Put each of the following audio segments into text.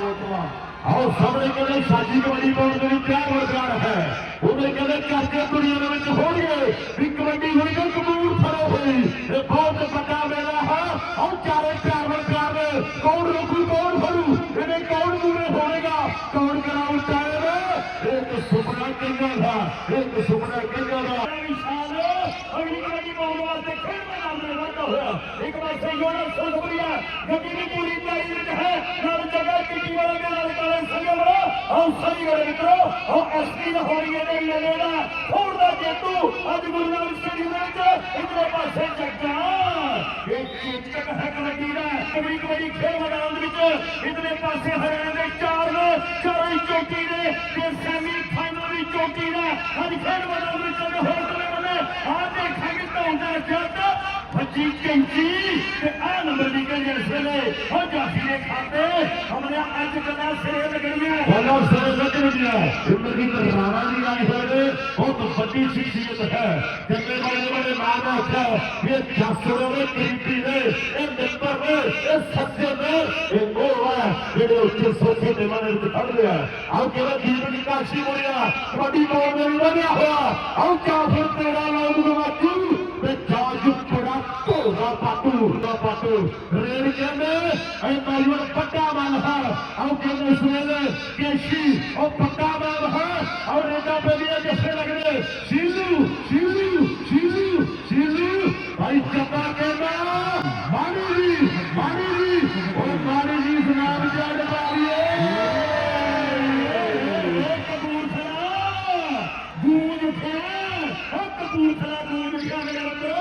ਆਓ ਸਾਹਮਣੇ ਕਹਿੰਦੇ ਸਾਜੀ ਕਬੱਡੀ ਪਾਉਣ ਦੇ ਲਈ ਤਿਆਰ ਹੋ ਤਿਆਰ ਹੈ। ਉਹਨੇ ਕਹਿੰਦੇ ਚਰਚੇ ਦੁਨੀਆ ਦੇ ਵਿੱਚ ਹੋਣਗੇ ਵੀ ਕਬੱਡੀ ਹੋਈ ਤੇ ਕਬੂਲ ਫੜੋ ਹੋਈ ਇਹ ਬਹੁਤ ਵੱਡਾ ਮੇਲਾ ਹੈ। ਆਓ ਚਾਰੇ ਪਿਆਰ ਨਾਲ ਪਿਆਰ ਨੇ ਕੌਣ ਰੋਕੂ, ਕੌਣ ਫੜੂ? ਇਹਨੇ ਕੌਣ ਮੂਰੇ ਹੋਵੇਗਾ? ਕੌਣ ਕਰਾਉ ਟਾਇਰ ਇੱਕ ਸੁਪਨਾ ਕਿੰਨਾ ਦਾ ਇੱਕ ਸੁਪਨਾ ਕਿੰਨਾ ਦਾ। ਵਿਸ਼ਾਲ ਅਗਲੀ ਕਬੱਡੀ ਪਾਉਣ ਵਾਸਤੇ ਖੇਡ ਮੈਦਾਨ ਦੇ ਵਾਧਾ ਹੋਇਆ ਇੱਕ ਪਾਸੇ ਯੋਨਾ ਸੁਖਪ੍ਰਿਆ ਗੱਡੀ ਦੀ ਪੂਰੀ ਤਿਆਰੀ ਵਿੱਚ ਹੈ ਨਾਲ ਜਗ੍ਹਾ ਕਿੱਟੀ ਵਾਲਾ ਦੇ ਨਾਲ ਕਾਲੇ ਸੰਗੇ ਵਾਲਾ ਆਓ ਸਹੀ ਗੜੇ ਮਿੱਤਰੋ ਉਹ ਐਸਪੀ ਲਹੌਰੀਏ ਦੇ ਮੇਲੇ ਦਾ ਫੋੜ ਦਾ ਜੇਤੂ ਅੱਜ ਗੁਰੂ ਨਾਨਕ ਸਟੇਡੀਅਮ ਦੇ ਵਿੱਚ ਇਧਰੇ ਪਾਸੇ ਜੱਗਾ ਇਹ ਚੇਚਕ ਹੈ ਕਬੱਡੀ ਦਾ ਕਬੱਡੀ ਕਬੱਡੀ ਖੇਡ ਮੈਦਾਨ ਦੇ ਵਿੱਚ ਇਧਰੇ ਪਾਸੇ ਹਰਿਆਣਾ ਦੇ ਚਾਰ ਨੇ ਚਾਰੋਂ ਹੀ ਚੋਟੀ ਨੇ ਤੇ ਸੈਮੀ ਫਾਈਨਲ ਵੀ ਚੋਟੀ ਨੇ ਅੱਜ ਖੇਡ ਮੈਦਾਨ ਵਿੱਚ ਚੱਲ ਹੋਰ ਦੇਖਾਂਗੇ ਧੌਣ ਦਾ ਜੱਟ ਭੱਜੀ ਕੈਂਚੀ ਤੇ ਆ ਨੰਬਰ ਦੀ ਕਹਿੰਦੇ ਇਸ ਵੇਲੇ ਹੋ ਜਾਫੀ ਦੇ ਖਾਤੇ ਹਮਲੇ ਅੱਜ ਗੱਲਾਂ ਸਿਰੇ ਲੱਗਣੀਆਂ ਬੋਲੋ ਸਾਰੇ ਲੱਗਣ ਗਿਆ ਇੰਦਰ ਦੀ ਰਾਣਾ ਜੀ ਆਏ ਹੋਏ ਨੇ ਬਹੁਤ ਵੱਡੀ ਸ਼ਖਸੀਅਤ ਹੈ ਜਿੰਨੇ ਬੜੇ ਬੜੇ ਨਾਮ ਰੱਖਿਆ ਇਹ ਜਸਰੋ ਦੇ ਪ੍ਰੀਤੀ ਨੇ ਇਹ ਮਿੱਤਰ ਨੇ ਇਹ ਸੱਜਣ ਨੇ ਇਹ ਉਹ ਹੈ ਜਿਹੜੇ ਉੱਚੇ ਸੋਫੇ ਦੇ ਮਨ ਵਿੱਚ ਖੜਦੇ ਆ ਆਓ ਕਿਹੜਾ ਜੀਵਨ ਦੀ ਕਾਸ਼ੀ ਮੋੜਿਆ ਕਬੱਡੀ ਪਾਉਣ ਦੇ ਲਈ ਵਧਿਆ ਹੋਇਆ ਆਓ ਚਾਫਰ ਤੇਰਾ ਨਾਮ ਦਾ ਪਾਟੂ ਰੇੜ ਕਹਿੰਦੇ ਐ ਮਾਈਵਰ ਪੱਕਾ ਮਨ ਹੈ ਆਓ ਕਹਿੰਦੇ ਇਸ ਵੇਲੇ ਕੇਸ਼ੀ, ਉਹ ਪੱਕਾ ਮਨ ਹੈ ਔਰ ਰੇਡਾ ਬੇਲੀਆ ਜੱਫੇ ਲੱਗਦੇ ਸ਼ੀਜ਼ੂ ਸ਼ੀਜ਼ੂ ਸ਼ੀਜ਼ੂ ਸ਼ੀਜ਼ੂ ਭਾਈ ਚੱਪਾ ਕਹਿੰਦਾ ਮਾਨੀ ਜੀ ਮਾਨੀ ਜੀ ਉਹ ਮਾਨੀ ਜੀ ਸੁਨਾਮ ਜੜ ਪਾਰੀਏ ਕਪੂਰਥਲਾ ਗੂੰਜ ਉੱਠਿਆ ਉਹ ਕਪੂਰਥਲਾ ਗੂੰਜ ਉੱਠਿਆ ਮੇਰੇ ਬੱਚੋ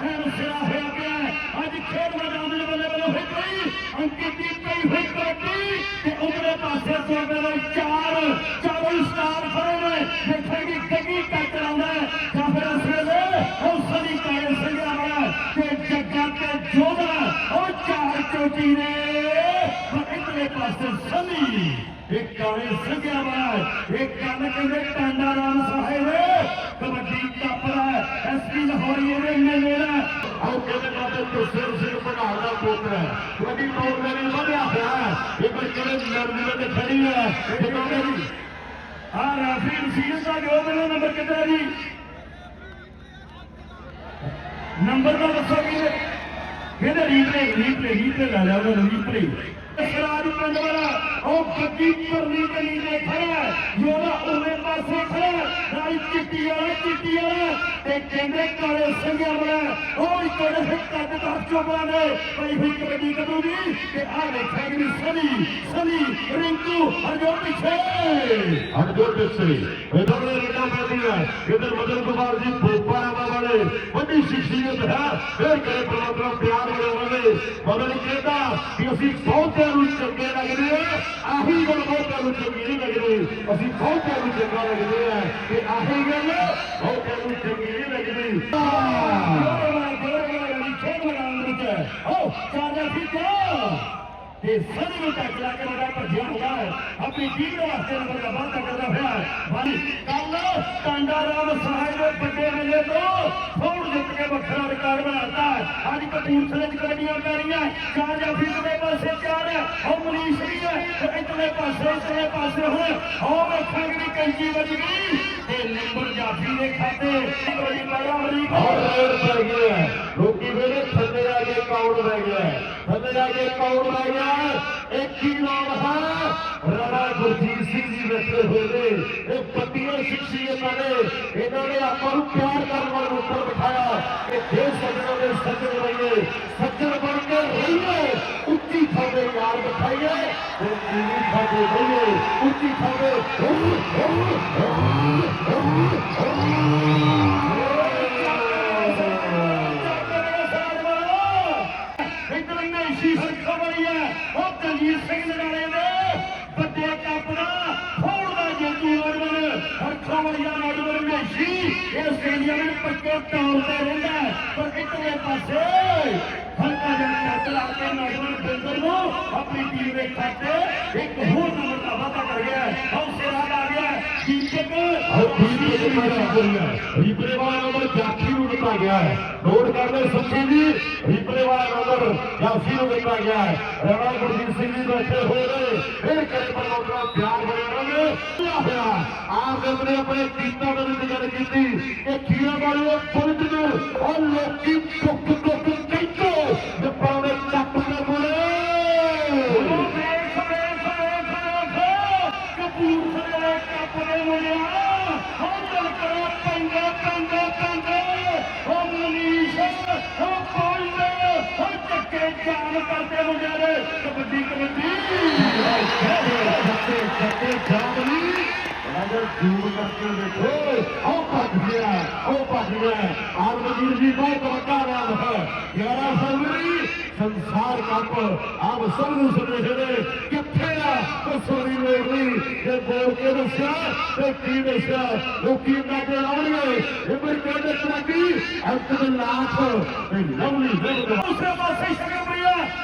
ਮੈਂ ਸਿਰਾ ਹੋਇਆ ਪਿਆ ਅੱਜ ਖੇਡ ਮੈਦਾਨ ਦੇ ਬੱਲੇ ਬੱਲੇ ਹੋਈ ਪਈ ਅੰਕਿਤ ਦੀ ਪਈ ਹੋਈ ਕਬੱਡੀ ਤੇ ਉਧਰੇ ਪਾਸੇ ਸੋਬੇ ਦੇ ਚਾਰ ਚਾਰੋਂ ਹੀ ਸਟਾਰ ਖੜੇ ਨੇ ਦੇਖੇਗੀ ਗੱਡੀ ਕੱਟ ਲਾਉਂਦਾ ਹੈ ਜਾਂ ਫਿਰ ਉਸ ਵੇਲੇ ਉਹ ਕਾਲੇ ਸਿੰਘਾਂ ਵਾਲਾ ਤੇ ਜੱਗਾ ਤੇ ਜੋਧਾ ਉਹ ਚਾਰ ਚੋਟੀ ਨੇ। ਪਰ ਇਧਰੇ ਪਾਸੇ ਸਨੀ ਇਹ ਕਾਲੇ ਸਿੰਘਾਂ ਵਾਲਾ ਇਹ ਕੰਨ ਕਹਿੰਦੇ ਟਾਂਡਾ ਰਾਮ ਸਾਹਿਬ। ਕਬੱਡੀ ਕੱਪੜਾ ਐਸਪੀ ਲਹੌਰੀਏ ਦੇ ਮੇਲੇ ਦਾ ਆਓ ਕਹਿੰਦੇ ਬਾਬੇ ਤੁਸਰ ਸਿੰਘ ਪ੍ਰਧਾਨ ਦਾ ਪੁੱਤਰ ਪਾਉਣ ਦੇ ਲਈ ਵਧਿਆ ਹੋਇਆ ਇਹ ਬੱਚੇ ਦੇ ਨਰਮੇ ਤੇ ਖੜੀ ਹੈ? ਇਹ ਕਹਿੰਦੇ ਜੀ ਆ ਰਾਫੀ ਰਸੀਦ ਦਾ ਜੋ ਮੈਨੂੰ ਨੰਬਰ ਹੈ ਜੀ? ਨੰਬਰ ਦਾ ਦੱਸੋ ਕਿਹਦੇ ਕਿਹਦੇ ਰੀਪਲੇ ਰੀਪਲੇ ਰੀਪਲੇ ਲੈ ਲਿਆ ਉਹਦਾ ਰੀਪਲੇ ਸਰਾਜ ਪਿੰਡ ਵਾਲਾ। ਉਹ ਗੱਡੀ ਪਰਲੀ ਗਲੀ ਦੇ ਖੜਾ ਜੋੜਾ ਉਹਦੇ ਪਾਸੇ ਖੜਾ ਨਾਲ ਚਿੱਟੀ ਵਾਲਾ ਚਿੱਟੀ ਵਾਲਾ। ਤੇ ਕਹਿੰਦੇ ਕਾਲੇ ਸਿੰਘਾਂ ਵਾਲਾ ਉਹ ਇੱਕ ਜਿਹੜੇ ਕੱਦ ਦਾ। ਚੋਬਾ ਨੇ ਪਈ ਹੋਈ ਕਬੱਡੀ ਕਦੂਗੀ ਤੇ ਆ ਵੇਖਿਆ ਕਿ ਸਨੀ ਸਨੀ, ਰਿੰਕੂ ਹਰਜੋ ਪਿੱਛੇ ਅਰਜੋ ਪਿੱਛੇ ਇਧਰ ਦੇ ਰੇਡਾ ਪੈਦੀ ਇਧਰ ਮਦਨ ਕੁਮਾਰ ਜੀ ਭੋਪਾਰਾ ਵਾਲੇ। ਵੱਡੀ ਸ਼ਖਸੀਅਤ ਹੈ। ਫਿਰ ਕਰੇ ਪ੍ਰਮਾਤਮਾ ਪਿਆਰ ਵਾਲੇ ਵਾਲੇ ਮਦਨ ਕਹਿੰਦਾ ਕਿ ਅਸੀਂ ਬਹੁਤਿਆਂ ਨੂੰ ਚੰਗੇ ਲੱਗਦੇ ਆ ਆਹੀ ਗੱਲ ਬਹੁਤਿਆਂ ਨੂੰ ਚੰਗੀ ਨਹੀਂ ਲੱਗਦੀ ਅਸੀਂ ਬਹੁਤਿਆਂ ਨੂੰ ਚੰਗਾ ਲੱਗਦੇ ਆ ਕਿ ਆਹੀ ਗੱਲ ਬਹੁਤਿਆਂ ਨੂੰ ਚੰਗੀ ਨਹੀਂ ਲੱਗਦੀ ਤੇ ਸਨੀ ਨੂੰ ਟੱਕ ਕੇ ਬੜਾ ਭੱਜਿਆ ਹੁੰਦਾ ਹੈ। ਆਪਣੀ ਟੀਮ ਵਾਸਤੇ ਨੰਬਰ ਦਾ ਵਾਅਦਾ ਕਰਦਾ ਹੋਇਆ ਵਾਲੀ ਕੱਲ ਟਾਂਡਾ ਰਾਮ ਸਾਹਿਬ ਦੇ ਵੱਡੇ ਮੇਲੇ ਤੋਂ ਫੌੜ ਜਿੱਤ ਕੇ ਵੱਖਰਾ ਰਿਕਾਰਡ ਬਣਾਤਾ ਅੱਜ ਕਪੂਰਥਲੇ ਚ ਕਬੱਡੀਆਂ ਪੈ ਰਹੀਆਂ ਚਾਰ ਜਾਫੀ ਦੇ ਪਾਸੇ ਚਾਰ ਹੈ। ਉਹ ਮਨੀਸ਼ ਵੀ ਹੈ ਇਤਨੇ ਪਾਸੇ ਇਤਨੇ ਪਾਸੇ ਹੁਣ ਉਹ ਵੇਖਾਂਗੇ ਕੈਂਚੀ ਵੱਜ ਗਈ। ਤੇ ਨੰਬਰ ਜਾਫੀ ਦੇ ਖਾਤੇ ਕਬੱਡੀ ਪਾਇਆ ਅਮਰੀਕ ਔਰ ਰੇਡ ਪੈ ਗਈ ਹੈ ਲੋਕੀ ਵੇਲੇ ਥੱਲੇ ਆ ਕੇ ਕੌਣ ਰਹਿ ਗਿਆ ਹੈ? ਥੱਲੇ ਆ ਕੇ ਕੌਣ ਰਹਿ ਗਿਆ ਹੈ? ਇੱਕ ਹੀ ਨਾਮ ਹੈ ਰਾਣਾ ਗੁਰਜੀਤ ਸਿੰਘ ਜੀ ਬੈਠੇ ਹੋਏ ਨੇ ਇਹ ਪੱਤੀਆਂ ਸ਼ਖਸੀਅਤਾਂ ਨੇ ਇਹਨਾਂ ਨੇ ਆਪਾਂ ਨੂੰ ਪਿਆਰ ਕਰਨ ਵਾਲੇ ਉੱਪਰ ਬਿਠਾਇਆ ਕਿ ਜੇ ਸੱਜਣਾਂ ਦੇ ਸੱਜਣ ਦਲਜੀਤ ਸਿੰਘ ਨਗਾਲੇ ਦੇ ਵੱਡੇ ਕੱਪ ਦਾ ਫੋੜ ਦਾ ਜੇਤੂ ਨੌਜਵਾਨ ਹਰਖਾ ਵਾਲੀਆ ਨੌਜਵਾਨ ਮੈਸ਼ੀ ਇਹ ਆਸਟ੍ਰੇਲੀਆ ਵਿੱਚ ਪੱਕੇ ਤੌਰ ਤੇ ਰਹਿੰਦਾ। ਪਰ ਇਧਰਲੇ ਪਾਸੇ ਹਲਕਾ ਜਿਹਾ ਕੱਟ ਲਾ ਕੇ ਨੌਜਵਾਨ ਬਿੰਦਰ ਨੂੰ ਆਪਣੀ ਟੀਮ ਦੇ ਖਾਤੇ ਇੱਕ ਹੋਰ ਨੰਬਰ ਦਾ ਵਾਅਦਾ ਕਰ ਗਿਆ। ਹੌਸਲੇ ਆ ਗਿਆ ਹੈ। ਦੀਪਕ ਆਹ ਦੀਪ ਦੇ ਮਾਰਾ ਕਰੀਆ ਰੀਪਲੇ ਵਾਲਾ ਨੰਬਰ ਨੂੰ ਦਿੱਤਾ ਗਿਆ ਹੈ ਨੋਟ ਕਰ ਲੈ ਸੁੱਖੀ ਜੀ ਰੀਪਲੇ ਵਾਲਾ ਨੰਬਰ ਜਾਫੀ ਨੂੰ ਦਿੱਤਾ ਗਿਆ ਹੈ ਰਾਣਾ ਗੁਰਜੀਤ ਸਿੰਘ ਜੀ ਬੈਠੇ ਹੋਏ ਨੇ ਫਿਰ ਕਰੇ ਪ੍ਰਮੋਟਰ ਪਿਆਰ ਬਣੇ ਰਹਿਣਗੇ ਹੋਇਆ ਆਪ ਦੇ ਆਪਣੇ ਆਪਣੇ ਕੀਤਾਂ ਦੇ ਵਿੱਚ ਗੱਲ ਕੀਤੀ ਕਿ ਖੀਰਾ ਵਾਲੇ ਪੁਲਿਸ ਨੂੰ ਉਹ ਲੋਕੀ ਟੁੱਕ ਟੁੱਕ ਕਹਿੰਦੇ ਜੱਪਾਂ ਕਬੱਡੀ ਕਬੱਡੀ ਸੱਤੇ ਸੱਤੇ ਜਾਮਨੀ ਅਗਰ ਦੂਰ ਕਰਕੇ ਦੇਖੋ ਉਹ ਭੱਜ ਗਿਆ ਉਹ ਭੱਜ ਗਿਆ ਆਲਮਗੀਰ ਜੀ ਬਹੁਤ ਵੱਡਾ ਨਾਮ ਹੈ 11 ਫਰਵਰੀ ਸੰਸਾਰ ਕੱਪ ਆਪ ਸਭ ਨੂੰ ਸੁਣੇ ਕਿੱਥੇ ਆ ਉਹ ਸੋਨੀ ਜੇ ਬੋਲ ਕੇ ਦੱਸਿਆ ਤੇ ਕੀ ਦੱਸਿਆ ਲੋਕੀ ਕਾਹਦੇ ਲਾਉਣਗੇ ਇਹ ਮੇਰੇ ਕਬੱਡੀ ਅੰਤ ਦੇ ਲਾਖ ਤੇ ਲਵਲੀ ਲਵਲੀ ਦੂਸਰੇ ਪਾਸੇ ਸ਼ਗਰਪ੍ਰਿਆ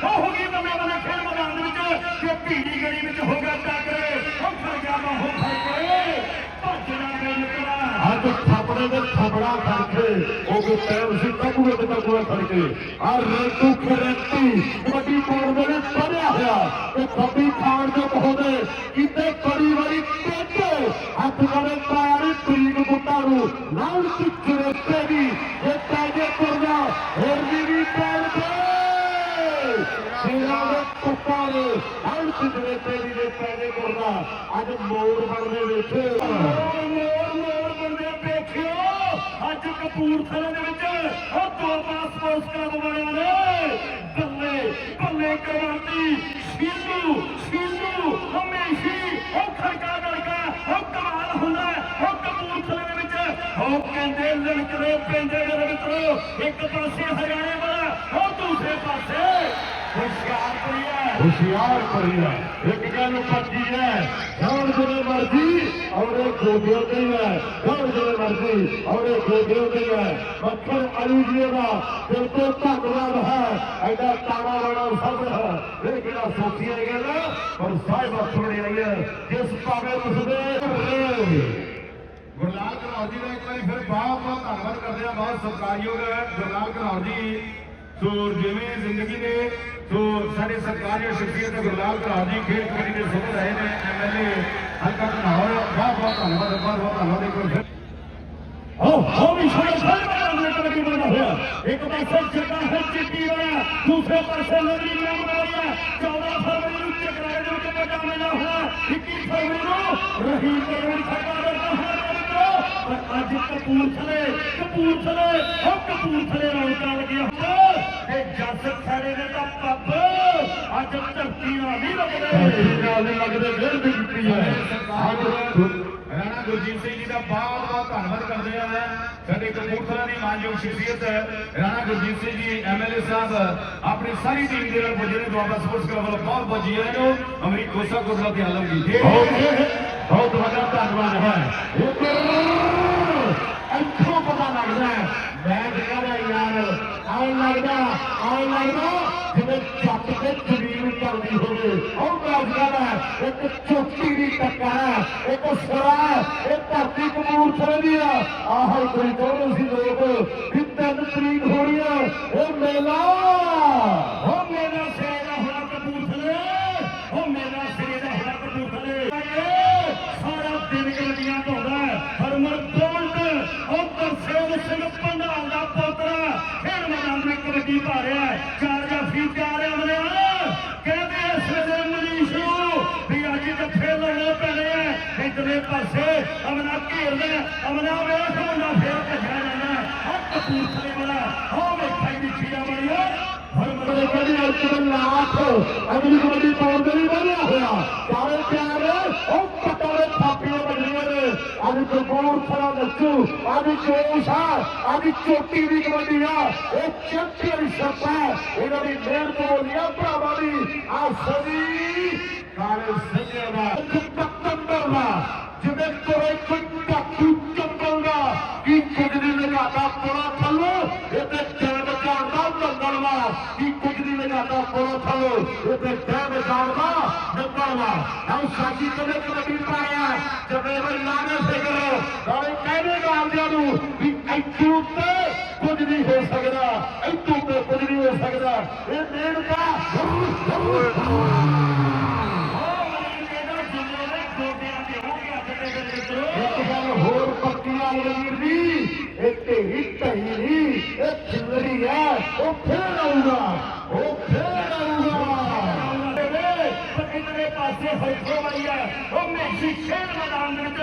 ਉਹ ਹੋ ਗਈ ਨਵੇਂ ਨਵੇਂ ਖੇਡ ਮੈਦਾਨ ਦੇ ਵਿੱਚ ਕਿ ਭੀੜੀ ਗਲੀ ਵਿੱਚ ਹੋ ਗਿਆ ਟੱਕਰੇ ਉਹ ਖੜ ਗਿਆ ਬਾਹੋਂ ਫੜ ਕੇ ਭੱਜਣਾ ਨਹੀਂ ਨਿਕਲਾ ਅੱਜ ਥਾਪੜੇ ਦੇ ਥਾਪੜਾ ਕਰਕੇ ਉਹ ਕੋ ਟਾਈਮ ਸੀ ਤੱਕੂਏ ਤੇ ਤੱਕੂਏ ਕਰਕੇ ਆ ਰੰਟੂ ਖਰੰਟੀ ਵੱਡੀ ਪੌੜ ਦੇ ਵਿੱਚ ਪੜਿਆ ਹੋਇਆ ਤੇ ਖੱਬੀ ਖਾਣ ਜੋ ਕਹੋਦੇ ਕਿਤੇ ਬੜੀ ਵਾਰੀ ਟੇਕੇ ਹੱਥ ਕਰੇ ਤਾਰੀ ਪ੍ਰੀਤ ਬੁੱਟਾ ਨੂੰ ਨਾਲ ਚਿੱਚਰੇ ਤੇ ਅੱਜ ਮੋੜ ਬਣਦੇ ਵੇਖੇ ਮੋਰ ਮੋਰ ਮੋਰ ਵੇਖਿਓ ਅੱਜ ਕਪੂਰਥਲੇ ਦੇ ਵਿੱਚ ਉਹ ਦੋ ਪਾਸ ਕਲੱਬ ਵਾਲਿਆਂ ਨੇ। ਬੱਲੇ ਬੱਲੇ ਕਰਾਤੀ ਸ਼ੀਨੂ ਸ਼ੀਨੂ ਹਮੇਸ਼ੀ ਉਹ ਖੜਕਾ ਲੜਕਾ ਉਹ ਕਮਾਲ ਹੁੰਦਾ ਉਹ ਕਪੂਰਥਲੇ ਦੇ ਵਿੱਚ। ਉਹ ਕਹਿੰਦੇ ਲੜਕਦੇ ਪੈਂਦੇ ਮੇਰੇ ਮਿੱਤਰੋ, ਇੱਕ ਪਾਸੇ ਹਰਿਆਣੇ ਵਾਲਾ, ਉਹ ਦੂਸਰੇ ਪਾਸੇ। ਹੁਸ਼ਿਆਰ ਕਰੀਆ ਇੱਕ ਗੱਲ ਪੱਕੀ ਹੈ ਕੌਣ ਜਿਹੜੇ ਮਰਜ਼ੀ ਔਰੇ ਗੋਡਿਆਂ ਤੇ ਹੈ ਕੌਣ ਜਿਹੜੇ ਮਰਜ਼ੀ ਔਰੇ ਗੋਡਿਆਂ ਤੇ ਹੈ ਮੱਖਣ ਅਲੀ ਜੀ ਦਾ ਦਿਲ ਤੋਂ ਧੰਨਵਾਦ ਹੈ। ਐਡਾ ਤਾਣਾ ਵਾਲਾ ਸਭ ਹੈ। ਇਹ ਕਿਹੜਾ ਸੋਚੀ ਹੈ ਗੱਲ। ਪਰ ਸਾਹਿਬ ਅਖੜੇ ਆਈ ਜਿਸ ਪਾਵੇ ਉਸਦੇ ਗੁਰਲਾਲ ਘਨੌਰ ਜੀ ਦਾ ਇੱਕ ਵਾਰੀ ਫਿਰ ਬਹੁਤ ਬਹੁਤ ਧੰਨਵਾਦ ਕਰਦੇ ਆ ਬਹੁਤ ਸਤਿਕਾਰਯੋਗ ਗੁਰਲਾਲ ਘਨੌਰ ਜੀ। ਸੋ ਜਿਵੇਂ ਜ਼ਿੰਦਗੀ ਦੇ ਸੋ ਸਾਡੇ ਸਤਿਕਾਰਯੋਗ ਸ਼ਖਸੀਅਤ ਗੁਰਲਾਲ ਘਨੌਰ ਜੀ ਖੇਡ ਕਮੇਟੀ ਦੇ ਸਦਰ ਰਹੇ ਨੇ ਐਮਐਲਏ ਹਲਕਾ ਘਨੌਰ ਬਹੁਤ ਬਹੁਤ ਧੰਨਵਾਦ ਬਹੁਤ ਬਹੁਤ ਧੰਨਵਾਦ ਇੱਕ ਵਾਰ ਫਿਰ ਉਹ ਉਹ ਵੀ ਛੋਟੇ ਛੋਟੇ ਮੈਦਾਨ ਦੇ ਕਬੱਡੀ ਬਣਦਾ ਹੋਇਆ ਇੱਕ ਪਾਸੇ ਜੱਗਾ ਹੈ ਚਿੱਟੀ ਵਾਲਾ ਦੂਸਰੇ ਪਾਸੇ ਲੜੀ ਨਾਮ ਵਾਲਾ 14 ਫਰਵਰੀ ਨੂੰ ਚਕਰਾਏ ਦੇ ਵਿੱਚ ਵੱਡਾ ਮੇਲਾ ਹੋਣਾ 21 ਫਰਵਰੀ ਨੂੰ ਰਹੀਮ ਕਰਵੀ ਖੱਡਾ ਦੇ ਹੋਣਾ ਪਰ ਅੱਜ ਕਪੂਰਥਲੇ ਕਪੂਰਥਲੇ ਉਹ ਕਪੂਰਥਲੇ ਰੌਣਕਾਂ ਲੱਗੀਆਂ ਹੋਣ ਤੇ ਜੱਸ ਖੜੇ ਨੇ ਤਾਂ ਪੱਬ ਅੱਜ ਧਰਤੀ ਨਾਲ ਨਹੀਂ ਲੱਗਦੇ ਨਾਲ ਦੇ ਲੱਗਦੇ ਫਿਰ ਵੀ ਕੀਤੀ ਹੈ ਅੱਜ ਰਾਣਾ ਗੁਰਜੀਤ ਸਿੰਘ ਜੀ ਦਾ ਬਹੁਤ ਬਹੁਤ ਧੰਨਵਾਦ ਕਰਦੇ ਆ ਮੈਂ ਸਾਡੇ ਕਪੂਰਥਲਾ ਦੀ ਮਾਨਯੋਗ ਸ਼ਖਸੀਅਤ ਰਾਣਾ ਗੁਰਜੀਤ ਸਿੰਘ ਜੀ ਐਮਐਲਏ ਸਾਹਿਬ ਆਪਣੀ ਸਾਰੀ ਟੀਮ ਦੇ ਨਾਲ ਪੁੱਜੇ ਨੇ ਦੁਆਬਾ ਸਪੋਰਟਸ ਕਲੱਬ ਵੱਲੋਂ ਬਹੁਤ ਬਹੁਤ ਜੀ ਆਇਆਂ ਨੂੰ ਅਮਰੀਕ ਕੋਸਾ ਕੋਟਲਾ ਤੇ ਆਲਮ ਜੀ ਬਹੁਤ ਬਹੁਤ ਵੱਡਾ ਧੰਨਵਾਦ ਹੈ ਇੱਥੋਂ ਪਤਾ ਲੱਗਦਾ ਹੈ, ਮੈਂ ਕਹਿੰਦਾ ਯਾਰ ਲੱਗਦਾ ਆਉਂ ਲੱਗਦਾ ਜਿਵੇਂ ਚੱਕ ਤੇ ਜ਼ਮੀਨ ਚੱਲਦੀ ਹੋਵੇ। ਉਹ ਲੱਗਦਾ ਹੈ ਇੱਕ ਚੋਟੀ ਦੀ ਟੱਕਰ ਹੈ ਇੱਕ ਸਰਾ ਹੈ, ਇਹ ਧਰਤੀ ਕਬੂਰਥਲੇ ਦੀ ਆ। ਆਹੋ ਕੋਈ ਚਾਹੁੰਦੇ ਸੀ ਲੋਕ? ਵੀ ਤਿੰਨ ਤਰੀਕ ਹੋਣੀ ਆ ਇਹ ਮੇਲਾ ਉਹ ਮੇਰਾ ਸਿਰੇ ਦਾ ਹੋਣਾ ਕਪੂਰਥਲੇ ਉਹ ਮੇਰਾ ਸਿਰੇ ਦਾ ਹੋਣਾ ਕਪੂਰਥਲੇ ਸਾਰਾ ਦਿਨ ਗੱਡੀਆਂ ਧੋਦਾ ਹਰਮਨ ਬੋਲਟ ਉਹ ਤਰਸੇਮ ਸਿੰਘ ਪੰਡਾਲ ਦਾ ਪੋਤਰਾ ਖੇਡ ਮੈਦਾਨ ਪਾ ਰਿਹਾ ਹੈ। ਚਾਰ ਜਾਫੀ ਚਾਰ ਅਮਲਿਆ ਕਹਿੰਦੇ ਇਸ ਵੇਲੇ ਮਨੀਸ਼ ਨੂੰ ਵੀ ਅੱਜ ਜੱਫੇ ਲਾਉਣੇ ਪੈਣੇ ਆ ਇਧਰਲੇ ਪਾਸੇ ਅਮਨਾ ਘੇਰਦਾ ਅਮਨਾ ਵੇਖ ਮੁੰਡਾ ਫੇਰ ਭੱਜਿਆ ਜਾਂਦਾ ਆ ਕਪੂਰਥਲੇ ਵਾਲਾ ਹੋ ਵੇਖਾਈ ਦੀ ਚੀੜਾ ਬਣਿਆ ਹਰਮਨ ਕਬੱਡੀ ਅੱਜ ਕੱਲ੍ਹ ਲਾਖ ਅਗਲੀ ਕਬੱਡੀ ਪਾਉਣ ਦੇ ਲਈ ਬਣਿਆ ਹੋਇਆ। ਚਾਰੇ ਅੱਜ ਜੋਸ਼ ਆ ਅੱਜ ਚੋਟੀ ਦੀ ਕਬੱਡੀ ਆ ਇਹ ਚੈਂਪੀਅਨਸ਼ਿਪ ਹੈ ਇਹਨਾਂ ਦੀ ਮਿਹਨਤ ਬੋਲੀਆਂ ਭਰਾਵਾਂ ਦੀ ਆ ਸਦੀ ਕਾਲੇ ਸਿੰਘਾਂ ਦਾ ਕੰਬਲ ਦਾ ਜਿਵੇਂ ਕੋਈ ਕੋਈ ਟਾਕੂ ਕੰਬਲ ਦਾ ਕੀ ਕੁਝ ਨਹੀਂ ਲਗਾਤਾ ਪੁਰਾ ਥੱਲੋ ਇਹ ਹਮ ਸਾਜੀ ਕਦੇ ਕਬੱਡੀ ਪਾਇਆ ਜਵੇ ਵਰ ਲਾਣੇ ਫਿਕਰ। ਨਾਲੇ ਕਹਿੰਦੇ ਗਾਲਦਿਆਂ ਨੂੰ ਵੀ ਇੱਥੇ ਉੱਤੇ ਕੁਝ ਨਹੀਂ ਹੋ ਸਕਦਾ। ਇੱਥੇ ਉੱਤੇ ਕੁਝ ਨਹੀਂ ਹੋ ਸਕਦਾ। ਇਹ ਦੇਣ ਇੱਕ ਗੱਲ ਹੋਰ ਪੱਕੀ ਆ ਵੀਰ ਜੀ। ਇਹ ਢੇਰੀ ਢਹੀ ਇਹ ਖਿਲਰੀ ਹੈ ਉਹ ਫੇਰ ਆਊਗਾ ਉਹ ਫੇਰ ਆਊਗਾ ਇਧਰੇ ਪਾਸੇ ਹੈ ਉਹ ਮੈਸੀ ਖੇਡ ਮੈਦਾਨ ਦੇ ਵਿੱਚ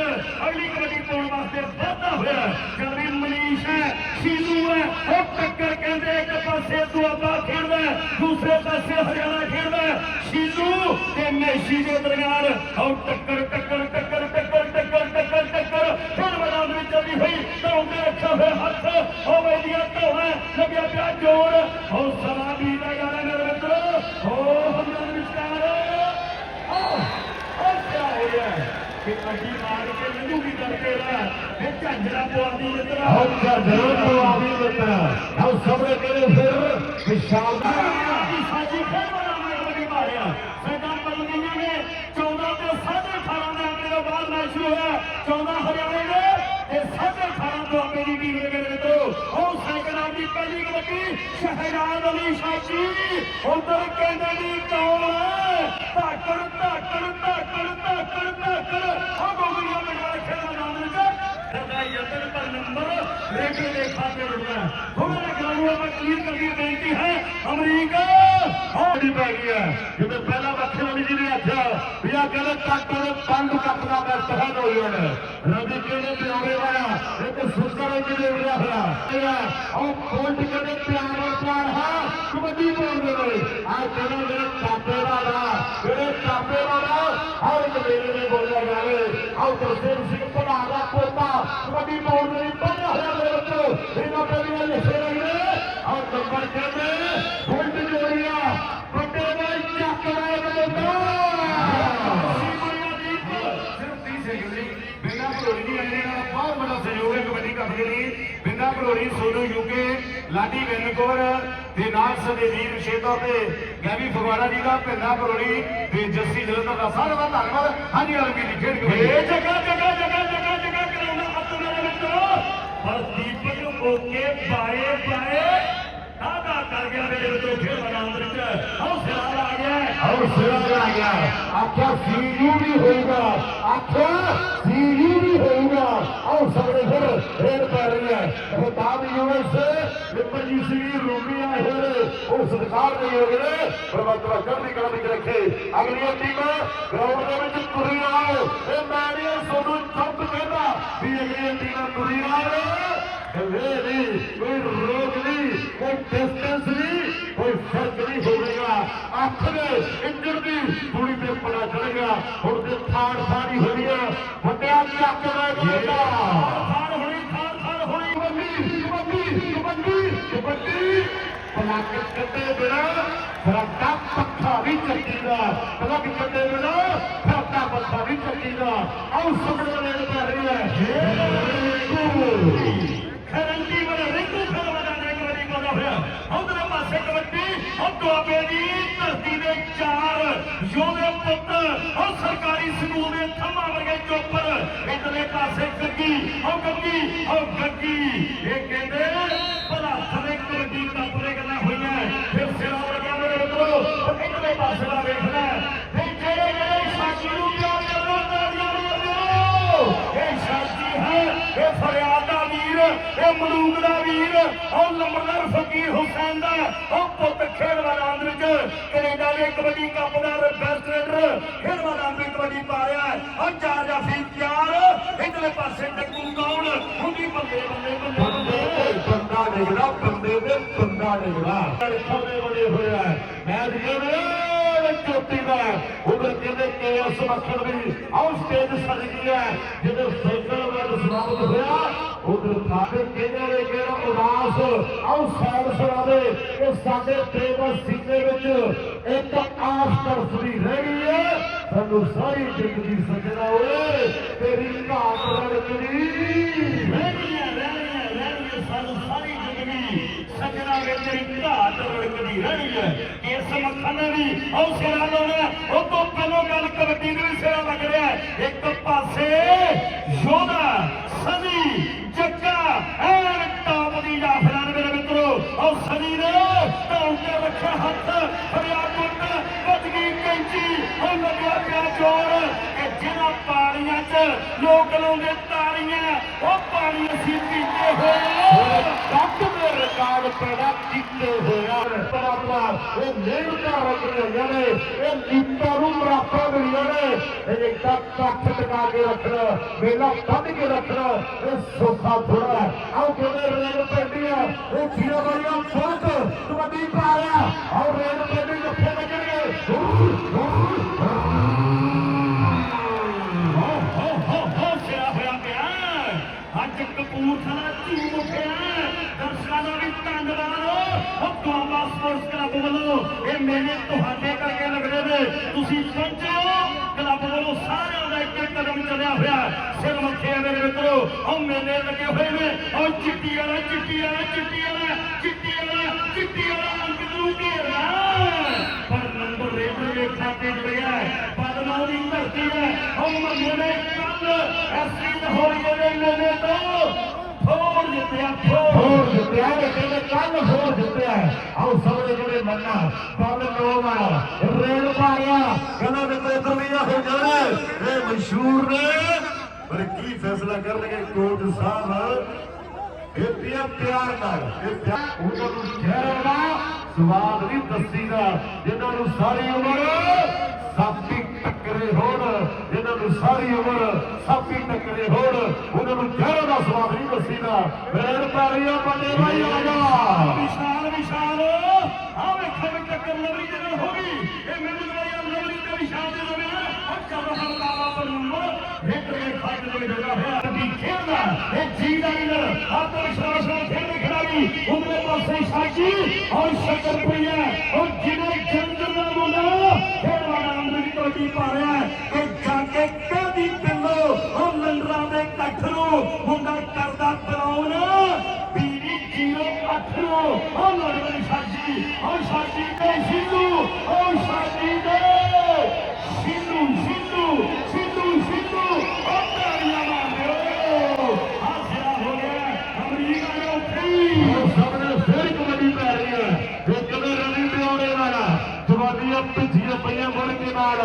ਅਗਲੀ ਕਬੱਡੀ ਪਾਉਣ ਵਾਸਤੇ ਵਾਧਾ ਹੋਇਆ। ਜਲਦੀ ਮਨੀਸ਼ ਹੈ ਸ਼ੀਲੂ ਹੈ, ਉਹ ਟੱਕਰ ਕਹਿੰਦੇ ਇੱਕ ਪਾਸੇ ਦੁਆਬਾ ਖੇਡਦਾ ਦੂਸਰੇ ਪਾਸੇ ਹਰਿਆਣਾ ਖੇਡਦਾ ਹੈ। ਤੇ ਮੈਸੀ ਦੇ ਦਰਗਾਰ ਉਹ ਟੱਕਰ ਟੱਕਰ ਟੱਕਰ ਟੱਕਰ ਟੱਕਰ ਟੱਕਰ ਟੱਕਰ। ਖੇਡ ਮੈਦਾਨ ਵਿੱਚ ਚੱਲਦੀ ਹੋਈ ਧੌਂਦੇ ਰੱਖਿਆ ਹੋਇਆ ਹੱਥ ਉਹ ਵੇਦੀਆਂ ਧੌਣਾ ਲੱਗਿਆ ਪਿਆ ਜੋਰ ਉਹ ਸਮਾਂ ਬੀਤਦਾ ਜਾ ਰਿਹਾ ਮੇਰੇ ਮਿੱਤਰੋ ਉਹ ਹਮਲਾ ਵਿਚਕਾਰ ਉਹ ਕਿਆ ਹੋ ਰਿਹਾ ਕਿ ਅੱਡੀ ਮਾਰ ਕੇ ਲੰਡੂ ਵੀ ਦਾ ਸਭਰੇ ਕਰੇ ਫਿਰ ਵਿਸ਼ਾਲ ਸਾਡੀ ਸਾਜੀ ਖੇਡ ਵਾਲਾ ਮੈਚ ਬੜੀ ਮਾਰਿਆ ਸਾਡਾ ਪਲਵੀਆਂ ਨੇ 14 ਤੇ 18.5 ਦੇ ਅੰਕੜੇ ਬਾਅਦ ਮੈਚ ਸ਼ੁਰੂ ਹੋਇਆ 14 ਹਰਿਆਣੇ ਦੇ ਤੇ 18.5 ਤੋਂ ਆਪੇ ਦੀ ਟੀਮ ਦੇ ਮੇਰੇ ਮਿੱਤਰੋ ਉਹ ਸੈਕੰਡ ਦੀ ਪਹਿਲੀ ਕਬੱਡੀ, ਸ਼ਹਿਜ਼ਾਦ ਅਲੀ ਸ਼ਾਚੀ ਉਧਰ ਕਹਿੰਦੇ ਦੀ ਟੋਲ ਧਾਕੜ ਧਾਕੜ ਧਾਕੜ ਧਾਕੜ ਧਾਕੜ। ਉਹ ਗੋਗਲੀਆਂ ਮਿਲਵਾ ਖੇਡ ਮੈਦਾਨ ਵਿੱਚ ਸਰਦਾ ਯਤਨ ਪਰ ਨੰਬਰ ਰੇਡਰ ਦੇ ਖਾਤੇ ਰੁਕਣਾ ਥੋੜਾ ਜਿਹਾ ਗਰਾਊਂਡ ਆਪਾਂ ਕਲੀਅਰ ਕਰਨੀ ਬੇਨਤੀ ਹੈ, ਅਮਰੀਕਾ ਹੋੜੀ ਪੈ ਗਈ ਹੈ ਜਿਵੇਂ ਪਹਿਲਾਂ ਬੱਖੇ ਵਾਲੀ ਜੀ ਨੇ ਆਖਿਆ ਵੀ ਆ ਕਹਿੰਦੇ ਕੱਟ ਦੇ ਪੰਜ ਕੱਪ ਦਾ ਬੈਸਟ ਹੈ ਹੋਈ ਹੁਣ ਰਵੀ ਕਹਿੰਦੇ ਪਿਆਰੇ ਵਾਲਾ? ਇੱਕ ਸੁਸਰ ਜੀ ਦੇ ਉੜਿਆ ਹੋਇਆ ਉਹ ਕੋਲਟ ਕਹਿੰਦੇ ਪਿਆਰ ਪਿਆਰ ਹਾਂ। ਕਬੱਡੀ ਬੋਲਦੇ ਨੇ। ਆ ਕਹਿੰਦੇ ਮੇਰੇ ਕਾਪੇ ਵਾਲਾ ਮੇਰੇ ਕਾਪੇ ਵਾਲਾ, ਹਰ ਇੱਕ ਮੇਰੇ ਨੇ ਬੋਲਿਆ ਜਾਵੇ ਆਉ ਦਰਸ਼ਨ ਸਿੰਘ ਭਲਾ ਦਾ ਪੋਤਾ, ਕਬੱਡੀ ਬੋਲਦੇ ਨੇ ਬੰਨਿਆ ਹੋਇਆ ਮੇਰੇ ਬੱਚੋ ਇਹਨਾਂ ਤੇ ਲਿਖੇ ਰਹੇ ਆਉ ਨੰਬਰ ਕਹਿੰਦੇ ਫੁੱਟ ਜੋੜੀਆ ਵੱਡੇ ਬਾਈ ਚੱਕ ਲੈ ਸਿਰਫ 30 ਸੈਕਿੰਡ ਲਈ ਬਿੰਦਾ ਭਲੋੜੀ ਦੀ ਆਈ ਨਾਲ ਬਹੁਤ ਵੱਡਾ ਸਹਿਯੋਗ ਹੈ ਕਬੱਡੀ ਕੱਪ ਦੇ ਲਈ ਬਿੰਦਾ ਭਲੋੜੀ ਸੋਨੂ ਯੂਕੇ ਲਾਡੀ ਵੈਨਕੋਰ ਤੇ ਨਾਲ ਸਾਡੇ ਵੀਰ ਵਿਸ਼ੇਸ਼ ਤੌਰ ਤੇ ਗੈਵੀ ਫਗਵਾੜਾ ਜੀ ਦਾ ਪਿੰਦਾ ਭਲੋੜੀ ਤੇ ਜੱਸੀ ਜਲੰਧਰ ਦਾ ਸਾਰਾ ਦਾ ਧੰਨਵਾਦ। ਹਾਂਜੀ ਅਲਵੀ ਦੀ ਖੇਡ ਕਬੱਡੀ ਇਹ ਜਗ੍ਹਾ ਜਗ੍ਹਾ ਜਗ੍ਹਾ ਜਗ੍ਹਾ ਜਗ੍ਹਾ ਕਰਾਉਣਾ ਹੱਥ ਮੇਰੇ ਮਿੱਤਰੋ। ਪਰ ਦੀਪਕ ਓਕੇ ਬਾਏ ਬਾਏ ਦਾਦਾ ਕਰ ਗਿਆ ਮੇਰੇ ਮਿੱਤਰੋ ਖੇਡ ਮੈਦਾਨ ਵਿੱਚ। ਹੌਸਲਾ ਆ ਗਿਆ। ਹੈ। ਔਰ ਸਿਰਾ ਆ ਗਿਆ। ਆਖਿਆ ਸੀਯੂ ਵੀ ਹੋਊਗਾ। ਆਖਿਆ ਸੀਯੂ ਵੀ ਹੋਊਗਾ। ਔਰ ਸਭਰੇ ਫਿਰ ਰੇਡ ਪੈ ਰਹੀ ਹੈ। ਉਹ ਬਾਦ ਵਿਪਰਜੀ ਸਿੰਘ ਰੂਮੀ ਆਏ ਉਹ ਸਤਿਕਾਰ ਦੇ ਗਏ ਨੇ ਪਰਮਾਤਮਾ ਕਲਾ ਵਿੱਚ ਰੱਖੇ। ਅਗਲੀਆਂ ਟੀਮਾਂ ਗਰਾਊਂਡ ਦੇ ਵਿੱਚ ਤੁਰੀ ਆਓ ਇਹ ਮੈਂ ਨਹੀਂ ਤੁਹਾਨੂੰ ਚੁੱਪ ਕਹਿੰਦਾ ਵੀ ਅਗਲੀਆਂ ਟੀਮਾਂ ਤੁਰੀ ਆਓ ਹਲੇ ਨਹੀਂ ਕੋਈ ਰੋਕ ਨਹੀਂ ਕੋਈ ਡਿਸਟੈਂਸ ਨਹੀਂ ਕੋਈ ਫ਼ਰਕ ਨਹੀਂ ਹੋਵੇਗਾ ਅੱਖ ਦੇ ਇੰਜਣ ਦੀ ਪੂਰੀ ਤੇ ਪੜਾ ਚੜੇਗਾ ਹੁਣ ਤੇ ਥਾੜ ਸਾਰੀ ਹੋਈ ਹੈ। ਵੱਡਿਆ ਚੱਕ ਲੈ ਬੰਦਾ ਖਾਨ ਹੋਣੀ ਖਾਨ ਖਾਨ ਹੋਣੀ ਕਬੱਡੀ ਕਬੱਡੀ। ਕਬੱਡੀ ਕਬੱਡੀ ਕੱਢੇ ਬਿਨਾ ਫਰਕਾ ਪੱਖਾ ਵੀ ਚੱਕੀਦਾ। ਪਲੱਕ ਕੱਢੇ ਬਿਨਾ ਫਰਕਾ ਪੱਖਾ ਵੀ ਚੱਕੀਦਾ। ਆਉ ਸੁਪਨੇ ਲੈਣ ਪੈ ਰਹੀ ਹੈ ਖਰੰਦੀ ਵਾਲਾ ਰਿੰਕੂ ਖਰਵਾ ਦਾ ਨੇ ਕਬੱਡੀ ਪਾਉਂਦਾ ਹੋਇਆ ਉਧਰ ਪਾਸੇ ਕਬੱਡੀ ਉਹ ਦੁਆਬੇ ਦੀ ਧਰਤੀ ਦੇ ਚਾਰ ਯੋਧੇ ਪੁੱਤ ਉਹ ਸਰਕਾਰੀ ਸਕੂਲ ਦੇ ਥੰਮਾ ਵਰਗੇ ਚੋਪਰ ਇਧਰਲੇ ਪਾਸੇ ਗੱਗੀ ਉਹ ਗੱਗੀ ਉਹ ਗੱਗੀ ਇਹ ਕਹਿੰਦੇ ਭਲਾ ਥਲੇ ਕਬੱਡੀ ਕੱਪ ਗੱਲਾਂ ਹੋਈਆਂ ਫਿਰ ਸਿਰਾ ਵਰਗਾ ਮੇਰੇ ਮਿੱਤਰੋ ਇਧਰਲੇ ਪਾਸੇ ਦਾ ਵੇਖਣਾ ਇਹ ਫਰਿਆਦ ਦਾ ਵੀਰ, ਇਹ ਮਲੂਕ ਦਾ ਵੀਰ, ਉਹ ਲੰਬਰਦਾਰ ਫਕੀਰ ਹੁਸੈਨ ਦਾ, ਉਹ ਪੁੱਤ ਖੇਡ ਮੈਦਾਨ ਵਿੱਚ ਕੈਨੇਡਾ ਦੇ ਕਬੱਡੀ ਕੱਪ ਦਾ ਬੈਸਟ ਰੇਡਰ ਖੇਡ ਮੈਦਾਨ ਵਿੱਚ ਕਬੱਡੀ ਪਾ ਰਿਹਾ ਉਹ ਚਾਰ ਜਾਫੀ ਤਿਆਰ, ਇਧਰਲੇ ਪਾਸੇ ਡੱਕੂ ਕੌਣ? ਹੁੰਦੀ ਬੱਲੇ ਬੱਲੇ ਬੱਲੇ ਬੰਦਾ। ਨਿਕਲਾ ਬੰਦੇ ਤੇ ਬੰਦਾ ਨਿਕਲਾ ਸਮੇਂ ਬਣੇ ਹੋਇਆ ਹੈ ਮੈਚ ਚੋਟੀ ਦਾ, ਉਧਰ ਕਹਿੰਦੇ ਕੇਐਸ ਮੱਖਣ ਦੀ ਆਉ ਸਟੇਜ ਸਜ ਗਈ ਹੈ ਜਦੋਂ ਸਾਈਕਲ ਵੱਲ ਸਮਾਪਤ ਹੋਇਆ ਉਧਰ ਸਾਡੇ ਕਹਿੰਦੇ ਨੇ ਕਿਹੜਾ ਉਦਾਸ ਆਉ ਸਾਡ ਸੁਣਾ ਦੇ ਇਹ ਸਾਡੇ ਬੇਬਸ ਸੀਨੇ ਵਿੱਚ ਇੱਕ ਆਸ ਤਰਸਦੀ ਰਹਿ ਗਈ ਹੈ ਸਾਨੂੰ ਸਾਰੀ ਜ਼ਿੰਦਗੀ ਸਜਣਾ ਓਏ ਤੇਰੀ ਘਾਟ ਰੜਕਦੀ ਰਹਿਣੀਆਂ ਰਹਿਣੀਆਂ ਰਹਿਣੀਆਂ ਸਾਨੂੰ ਸਾਰੀ ਜ਼ਿੰਦਗੀ ਸੱਜਣਾ ਵੇ ਤੇਰੀ ਘਾਟ ਰੜਕਦੀ ਰਹਿਣੀ ਹੈ ਇਸ ਮੱਖਣ ਨੇ ਵੀ ਉਹ ਸਿਰਾ ਲਾਉਣਾ ਉਹ ਤੋਂ ਪਹਿਲਾਂ ਗੱਲ ਕਬੱਡੀ ਦੇ ਵੀ ਸਿਰਾ ਲੱਗ ਰਿਹਾ ਹੈ। ਇੱਕ ਹੋਇਆ ਪਰਮਾਤਮਾ, ਇਹ ਮਿਹਨਤਾਂ ਰਚ ਰਹੀਆਂ ਨੇ, ਇਹ ਨੀਤਾਂ ਨੂੰ ਮਰਾਪਾ ਮਿਲੀਆਂ ਨੇ। ਇਹ ਇੱਕ ਤਾਂ ਕੱਟ ਟਕਾ ਕੇ ਰੱਖਣਾ, ਮੇਲਾ ਕੱਢ ਕੇ ਰੱਖਣਾ, ਇਹ ਸੌਖਾ ਥੋੜਾ ਹੈ। ਆਓ ਕਿਵੇਂ ਰੇਲ ਪੈਂਦੀ ਹੈ ਇਹ ਜੀਰੋ ਵਾਲੀਆਂ ਫ਼ਰਕ ਕਬੱਡੀ ਪਾ ਰਿਹਾ ਆਓ ਰੇਲ ਪੈਂਦੀ ਜੱਫੇ ਵੱਜਣਗੇ। ਹੋ ਹੋ ਹੋ ਹੋ ਸਿਰਾ ਹੋਇਆ ਪਿਆ। ਅੱਜ ਕਪੂਰਥਲਾ ਝੂਮ ਉੱਠਿਆ। ਦਰਸ਼ਕਾਂ ਦਾ ਵੀ ਧੰਨਵਾਦ। ਉਹ ਸਪੋਰਟਸ ਕਲੱਬ ਵੱਲੋਂ ਇਹ ਮੇਲੇ ਤੁਹਾਡੇ ਕਰਕੇ ਲੱਗਦੇ ਨੇ। ਤੁਸੀਂ ਪਹੁੰਚੋ ਕਲੱਬ ਵੱਲੋਂ ਸਾਰਿਆਂ ਦਾ ਇੱਕ ਕਦਮ ਚੱਲਿਆ ਹੋਇਆ ਸਿਰ ਮੱਥੇ ਆ ਮਿੱਤਰੋ, ਉਹ ਮੇਲੇ ਲੱਗੇ ਹੋਏ ਨੇ। ਉਹ ਚਿੱਟੀ ਵਾਲਾ ਚਿੱਟੀ ਵਾਲਾ ਚਿੱਟੀ ਵਾਲਾ ਚਿੱਟੀ ਵਾਲਾ ਚਿੱਟੀ ਵਾਲਾ ਅੰਕ ਨੂੰ ਘੇਰਨਾ ਪਰ ਨੰਬਰ ਰੇਡਰ ਦੇ ਖਾਤੇ ਜੁੜਿਆ ਪਦਮਾ ਦੀ ਧਰਤੀ ਹੈ। ਉਹ ਮੰਨੇ ਕੱਲ ਐਸੀ ਹੋਈ ਦੇ ਮੇਲੇ ਤੋਂ। ਥੋੜ ਜਿੱਤਿਆ, ਹੋਰ ਜਿੱਤਿਆ ਕਹਿੰਦੇ ਕੱਲ ਹੋਰ ਜਿੱਤਿਆ ਆਓ ਸਭ ਦੇ ਜਿਹੜੇ ਮੰਨਾ, ਬੰਨ ਨੋ ਰੇਲ ਪਾਰਿਆ ਕਹਿੰਦਾ ਵੀ ਤੇ ਦੁਨੀਆ ਹੋ ਜਾਣਾ ਇਹ ਮਸ਼ਹੂਰ ਨੇ। ਪਰ ਕੀ ਫੈਸਲਾ ਕਰਨਗੇ ਕੋਚ ਸਾਹਿਬ? ਇਹ ਪਿਆ ਪਿਆਰ ਨਾਲ, ਇਹ ਪਿਆਰ ਉਹਨਾਂ ਨੂੰ ਜ਼ਹਿਰ ਦਾ ਸਵਾਦ ਨਹੀਂ ਦੱਸੀਦਾ। ਜਿਨ੍ਹਾਂ ਨੂੰ ਸਾਰੀ ਉਮਰ ਸਾਪੀ ਟੱਕਰੇ ਹੋਣ, ਜਿਨ੍ਹਾਂ ਨੂੰ ਸਾਰੀ ਉਮਰ ਸਾਪੀ ਟੱਕਰੇ ਹੋਣ, ਉਹਨਾਂ ਨੂੰ ਜ਼ਹਿਰ ਦਾ ਸਵਾਦ ਨਹੀਂ ਦੱਸੀਦਾ ਰੇਲ ਪਾਰੀਆ ਬੰਦੇ ਭਾਈ ਆ ਜਾ ਵਿਸ਼ਾਲ ਵਿਸ਼ਾਲ। ਆ ਵੇਖੋ ਵੀ ਟੱਕਰ ਲਵਲੀ ਦੇ ਨਾਲ ਹੋ ਗਈ। ਇਹ ਮੈਨੂੰ ਦਵਾਈਆਂ ਲਵਲੀ ਤੇ ਵਿਸ਼ਾਲ ਦੇ ਦਰਮਿਆਨ ਉਹ ਚੱਲ ਰਿਹਾ ਲਾਵਾ ਪਰ ਨੰਬਰ ਇੱਕ ਦੇ ਖਾਤੇ ਦੇ ਵਿੱਚ ਜਗਾ ਹੋਇਆ ਵੀ ਖੇਡਦਾ ਇਹ ਜੀ ਦਾ ਲੀਡਰ ਆਤਮ ਵਿਸ਼ਵਾਸ ਨਾਲ ਖੇਡਦੇ ਖਿਡਾਰੀ। ਉਹਦੇ ਪਾਸੇ ਸਾਜੀ ਔਰ ਸ਼ਕਰਪ੍ਰਿਆ। ਔਰ ਜਿਹਨੇ ਜੰਦਰ ਦਾ ਮੁੰਡਾ ਖੇਡਵਾ ਨਾਮ ਦੀ ਕਬੱਡੀ ਪਾ ਰਿਹਾ ਹੈ। ਕਿ ਜਾ ਕੇ ਕਾਦੀ ਪਿੰਡੋ ਉਹ ਲੰਡਰਾਂ ਦੇ ਕੱਠ ਨੂੰ ਮੁੰਡਾ ਕਰਦਾ ਬਰਾਉਨ ਪੀੜੀ ਜੀਰੋ ਅੱਠ ਨੂੰ, ਉਹ ਲੜਵੀ ਸਾਜੀ, ਉਹ ਸਾਜੀ ਦੇ ਸਿੰਧੂ ਉਹ ਸਾਜੀ ਦੇ ਸਿੰਧੂ ਸਿੰਧੂ ਸਿੰਧੂ ਸਿੰਧੂ ਉਹ ਤਾੜੀਆਂ ਮਾਰਦੇ ਹਾਸਿਆ ਹੋ ਗਿਆ ਅਮਰੀਕਾ ਨੇ ਉੱਠੀ ਉਹ ਸਾਹਮਣੇ ਫਿਰ ਕਬੱਡੀ ਪੈ ਰਹੀ ਹੈ ਇਹ ਕਦੇ ਰਵੀ ਪਿਆਉਣੇ ਵਾਲਾ ਜਵਾਨੀਆਂ ਪਿੱਛੀਆਂ ਪਈਆਂ ਮੁੜ ਕੇ ਨਾਲ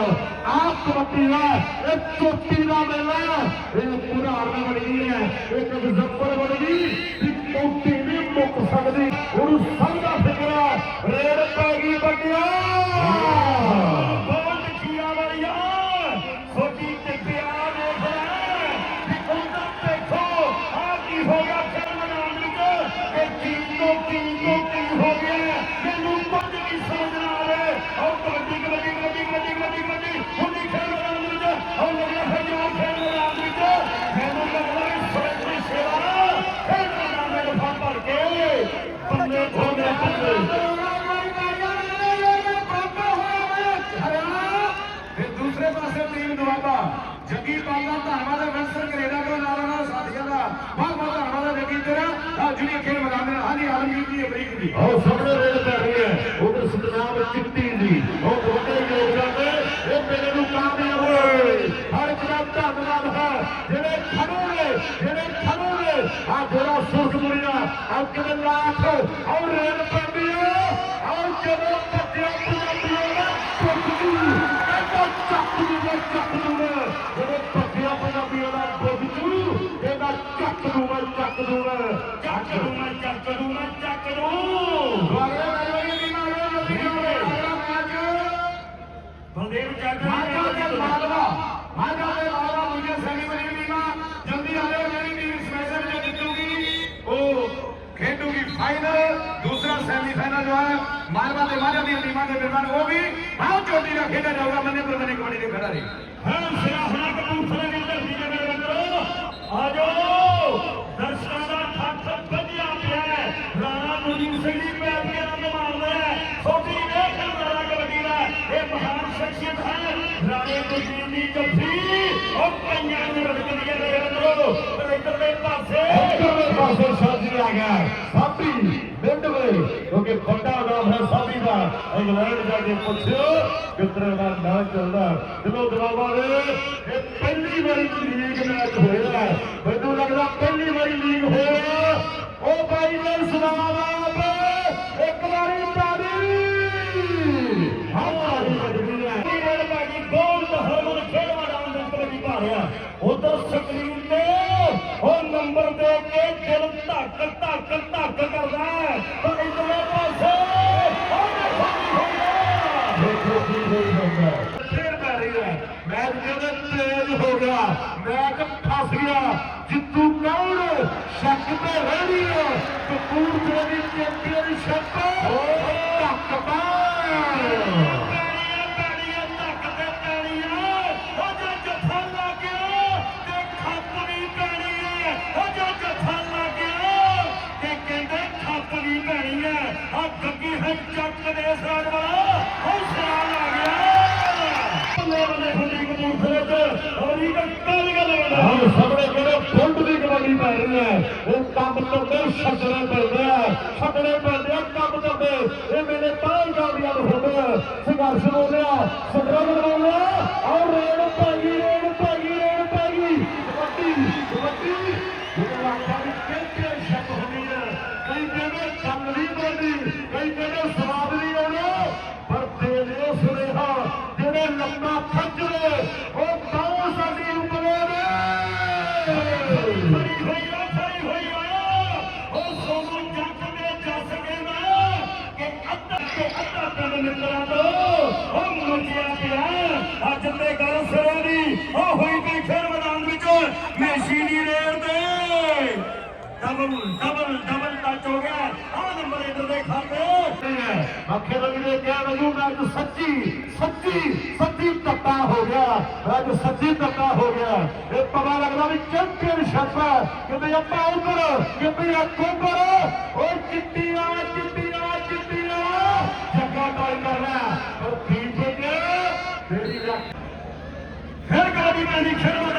ਆਹ ਕਬੱਡੀ ਦਾ ਇਹ ਆ ਜੁੜੀ ਖੇਡ ਮੈਦਾਨ ਦੇ ਹਾਂਜੀ ਆਲਮਗੀਰ ਦੀ ਅਮਰੀਕ ਦੀ ਆਹ ਸਾਹਮਣੇ ਰੇਡ ਪੈ ਰਹੀ ਹੈ ਉਧਰ ਸਤਨਾਮ ਚਿੱਟੀ ਦੀ ਉਹ ਵੱਡੇ ਯੋਗਦਾਨ ਨੇ ਇਹ ਮੇਰੇ ਨੂੰ ਕਾਮਯਾਬ ਹੋਏ ਹਰ ਇੱਕ ਦਾ ਧੰਨਵਾਦ ਹੈ ਜਿਹੜੇ ਖੜੋਗੇ ਜਿਹੜੇ ਖੜੋਗੇ ਆ ਜਿਹੜਾ ਸੁਰਖਪੁਰੀਆ ਆ ਕਿਵੇਂ ਲਾਖ ਔਰ ਰੇਡ ਪੈਂਦੀ ਹੈ ਔਰ ਜਦੋਂ ਬੱਚਿਆਂ ਪੰਜਾਬੀਆਂ ਦਾ ਪੁੱਛਦੀ ਇਹਦਾ ਚੱਕ ਦੂਗਾ ਚੱਕ ਦੂਗਾ ਜਦੋਂ ਬੱਚਿਆਂ ਪੰਜਾਬੀਆਂ ਦਾ ਪੁੱਛੂ ਇਹਦਾ ਚੱਕ ਦੂਗਾ ਚੱਕ ਦੂਗਾ ਚੱਕ ਦੂੰ ਮੈਂ ਚੱਕ ਦੂੰ ਮੈਂ ਚੱਕ ਦੂੰ ਦੁਆਰੇ ਵਾਲੀ ਟੀਮ ਆ ਗਈ ਜਲਦੀ ਕਰੋ ਅਗਲਾ ਮੈਚ ਬਲਦੇਵ ਚੱਕ ਮਾਝਾ ਤੇ ਮਾਲਵਾ ਮਾਝਾ ਤੇ ਮਾਲਵਾ ਦੂਜੇ ਸੈਮੀ ਵਾਲੀ ਟੀਮਾਂ, ਜਲਦੀ ਆ ਜਾਓ, ਜਿਹੜੀ ਟੀਮ ਇਸ ਮੈਚ ਜਿੱਤੂਗੀ, ਉਹ ਖੇਡੂਗੀ ਫਾਈਨਲ ਦੂਸਰਾ ਸੈਮੀ ਫਾਈਨਲ ਜੋ ਹੈ, ਮਾਲਵਾ ਦੇ ਮਾਝਾ ਦੀਆਂ ਟੀਮਾਂ ਦੇ ਦਰਮਿਆਨ ਉਹ ਵੀ ਬਹੁਤ ਚੋਟੀ ਦਾ ਖੇਡਿਆ ਜਾਊਗਾ, ਮੰਨੇ ਪ੍ਰਮੰਨੇ ਕਬੱਡੀ ਦੇ ਖਿਡਾਰੀ। ਹਾਂ ਸਿਰਾ ਹੁਣਾ ਕਪੂਰਥਲੇ ਦੀ ਧਰਤੀ ਦੇ ਮੇਰੇ ਮਿੱਤਰੋ, ਆ ਜਾਓ। ਰਾਣੇ ਗੁਰਜੀਤ ਦੀ ਜੱਫੀ। ਉਹ ਪਈਆਂ ਨੂੰ ਰੜਕਦੀਆਂ ਨੇ ਅੰਦਰੋਂ ਪਰ ਪਾਸੇ ਇੱਧਰਲੇ ਪਾਸੇ ਸਾਜੀ ਆ ਗਿਆ। ਸਾਬੀ ਮਿੰਡਵੇ ਕਿਉਂਕਿ ਵੱਡਾ ਨਾਮ ਹੈ ਸਾਬੀ ਦਾ। ਇੰਗਲੈਂਡ ਜਾ ਕੇ ਪੁੱਛਿਓ ਕਿਤਰੇ ਦਾ ਨਾਂ ਚੱਲਦਾ ਦਿਲੋਂ ਦਿਲਾਵਾ ਦੇ ਇਹ ਪਹਿਲੀ ਵਾਰੀ ਲੀਗ ਮੈਚ ਹੋਇਆ ਮੈਨੂੰ ਲੱਗਦਾ ਪਹਿਲੀ ਵਾਰੀ ਲੀਗ ਹੋਇਆ। ਉਹ ਬਾਈ ਨੇ ਸੁਣਾਵਾ ਇੱਕ ਵਾਰੀ ਉਹ ਨੰਬਰ ਦੇ ਕੇ ਦਿਲ ਧੱਕ ਧੱਕ ਧੱਕ ਕਰਦਾ ਹੈ। ਪਰ ਇੱਧਰਲੇ ਪਾਸੇ ਉਹ ਦੇਖੋ ਕੀ ਹੋਇਆ ਦੇਖੋ ਕੀ ਹੋਈ ਜਾਂਦਾ ਫੇਰ ਪੈ ਰਹੀ ਹੈ। ਮੈਚ ਕਹਿੰਦੇ ਤੇਜ਼ ਹੋ ਆ ਹੈ ਚੱਕ ਦੇ ਸਾਡ ਵਾਲਾ ਉਹ ਆ ਗਿਆ। ਬੱਲੇ ਬੱਲੇ ਹੁੰਦੀ ਕਬੂਤਰੇ ਚ ਹੋਰੀ ਤਾਂ ਕੱਲ ਗੱਲ ਬਣਾ ਹਮ ਸਾਹਮਣੇ ਕਿਹੜੇ ਫੁੱਟ ਦੀ ਕਬੱਡੀ ਪੈ ਰਹੀ ਹੈ। ਇਹ ਕੰਮ ਕਰਦੇ ਛੱਡਣੇ ਪੈਂਦੇ ਆ। ਛੱਡਣੇ ਪੈਂਦੇ ਆ ਕੰਮ ਕਰਦੇ ਇਹ ਮੇਰੇ ਤਾਂ ਕਾਮਯਾਬ ਹੁੰਦੇ ਸੰਘਰਸ਼ ਹੋ ਰਿਹਾ। ਸੰਗਰਾਮ ਹੋ ਰਿਹਾ। ਔਰ ਰੇਡ ਭਾਈ ਰੇਡ ਭਾਈ ਰੇਡ ਭਾਈ ਕਬੱਡੀ ਕਬੱਡੀ। ਇਹ ਆਖਾਂ ਦੀ ਚੈਂਪੀਅਨਸ਼ਿਪ ਹੁੰਦੀ ਹੈ। ਕਈ ਕਹਿੰਦੇ ਕੰਮ ਮੁੰਡਿਆ ਪਿਆ ਅੱਜ ਤੇ ਗੱਲ ਸਿਰੇ ਦੀ ਉਹ ਹੋਈ ਪਈ ਖੇਡ ਮੈਦਾਨ ਵਿੱਚ ਮੈਸੀ ਦੀ ਰੇਡ ਤੇ ਡਬਲ ਡਬਲ ਡਬਲ ਟੱਚ ਹੋ ਗਿਆ ਆ ਨੰਬਰ ਇੱਧਰ ਦੇ ਖਾਤੇ ਅੱਖੇ ਰਵੀ ਨੇ ਕਿਹਾ ਮੈਨੂੰ ਮੈਚ ਸੱਚੀ ਸੱਚੀ ਸੱਚੀ ਧੱਕਾ ਹੋ ਗਿਆ ਮੈਚ ਸੱਚੀ ਧੱਕਾ ਹੋ ਗਿਆ ਇਹ ਪਤਾ ਲੱਗਦਾ ਵੀ ਚੈਂਪੀਅਨਸ਼ਿਪ ਹੈ ਕਿਤੇ ਆਪਾਂ ਉਧਰ ਕਿਤੇ ਕੋਬਰ ਓਏ ਚਿੱਟੀਆਂ ਚਿੱਟੀਆਂ ਚਿੱਟੀਆਂ ਜੱਗਾ ਟਾਈ ਕਰਨਾ ਪਰ ਠੀਕ ਹੋ ਗਿਆ ਤੇਰੀ ਰੱਖ ਫਿਰ ਕਬੱਡੀ ਪੈਂਦੀ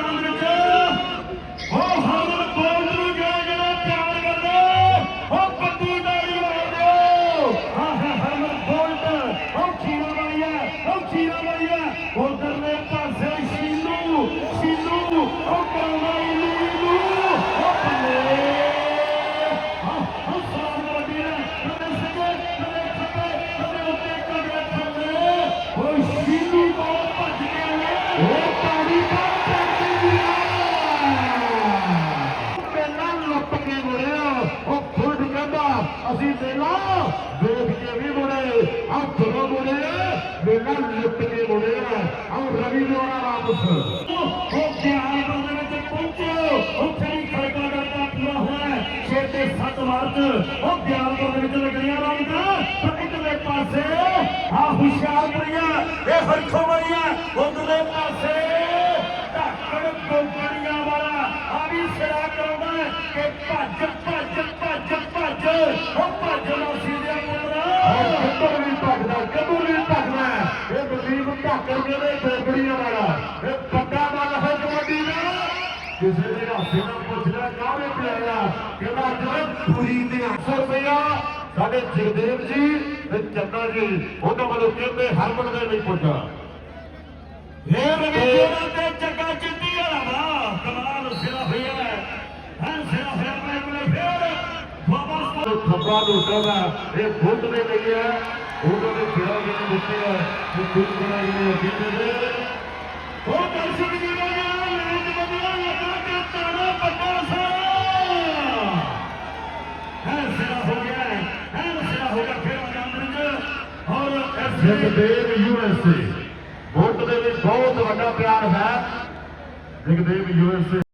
ਅਸੀਂ ਮੇਲਾ ਵੇਖ ਕੇ ਵੀ ਮੁੜੇ ਆ ਜਦੋਂ ਮੁੜੇ ਮੇਲਾ ਲੁੱਟ ਕੇ ਮੁੜਿਆ ਆ ਰਵੀ ਦੁਆਰਾ ਵਾਪਸ ਉਹ ਬਿਹਾਰ ਦੇ ਵਿੱਚ ਪਹੁੰਚੋ ਉੱਥੇ ਹੀ ਖੜਕਾ ਕਰਦਾ ਪੂਰਾ ਹੋਇਆ ਛੇ ਤੇ 7 ਮਾਰਚ ਉਹ ਬਿਹਾਰ ਦੇ ਵਿੱਚ ਲੱਗਣੀਆਂ ਰੌਣਕਾਂ ਪਰ ਇਧਰਲੇ ਪਾਸੇ ਉਹ ਭੱਜ ਮਾਸੀ ਦੇ ਪੁੱਤਰਾ ਕਿੱਧਰ ਵੀ ਭੱਜਦਾ ਕਿੱਧਰ ਵੀ ਭੱਜਦਾ ਇਹ ਬਦੀਪ ਢਾਕਰ ਦੇ ਬੇਬੜੀਆਂ ਵਾਲਾ। ਇਹ ਵੱਡਾ ਮਨ ਹੈ ਕਬੱਡੀ ਦਾ ਕਿਸੇ ਦੇ ਹਾਸੇ ਨਾਲ ਪੁੱਛਦਾ ਕਾਹਦੇ ਪਿਆਰਾ ਕਹਿੰਦਾ ਅੱਜ ਪੂਰੀ ਤੇ 800 ਰੁਪਇਆ ਸਾਡੇ ਜਗਦੇਵ ਜੀ ਤੇ ਚੰਨਾ ਜੀ ਉਹਨਾਂ ਵੱਲੋਂ ਕਹਿੰਦੇ ਹਰਮਨ ਦੇ ਲਈ ਪੁੱਛਾ ਇਹ ਰਵਿੰਦਰ ਤੇ ਜੱਗਾ ਚਿੱਟੀ ਵਾਲਾ ਕਮਾਲ ਸਿਰਾ ਹੋਇਆ ਹੈ। ਹਾਂ ਸਿਰਾ ਹੋਇਆ ਵਾਪਸ ਉਹ ਖਬਰਾਂ ਲੋਕਾਂ ਦਾ ਇਹ ਫੁੱਟ ਦੇ ਲਈ ਹੈ ਉਹਨਾਂ ਦੇ ਫੇਰਾ ਜਿਹਨੇ ਦਿੱਤੇ ਹੈ ਉਹ ਖੁਦ ਬਣਾਈ ਨੇ ਕਹਿੰਦੇ ਨੇ ਉਹ ਦਰਸ਼ਕ ਜੀ ਦਾ ਮੈਚ ਬਦਲਾ ਲੱਗਾ ਕਿ ਤਾਣਾ ਵੱਡਾ ਸਾ। ਹਾਂ ਸਿਰਾ ਹੋ ਗਿਆ ਹੈ ਹਾਂ ਸਿਰਾ ਹੋ ਗਿਆ ਫੇਰ ਮੈਦਾਨ ਵਿੱਚ। ਔਰ ਐਸੇ ਜਗਦੇਵ ਯੂਐਸਏ ਵੋਟ ਦੇ ਵਿੱਚ ਬਹੁਤ ਵੱਡਾ ਪਿਆਰ ਹੈ। ਜਗਦੇਵ ਯੂਐਸਏ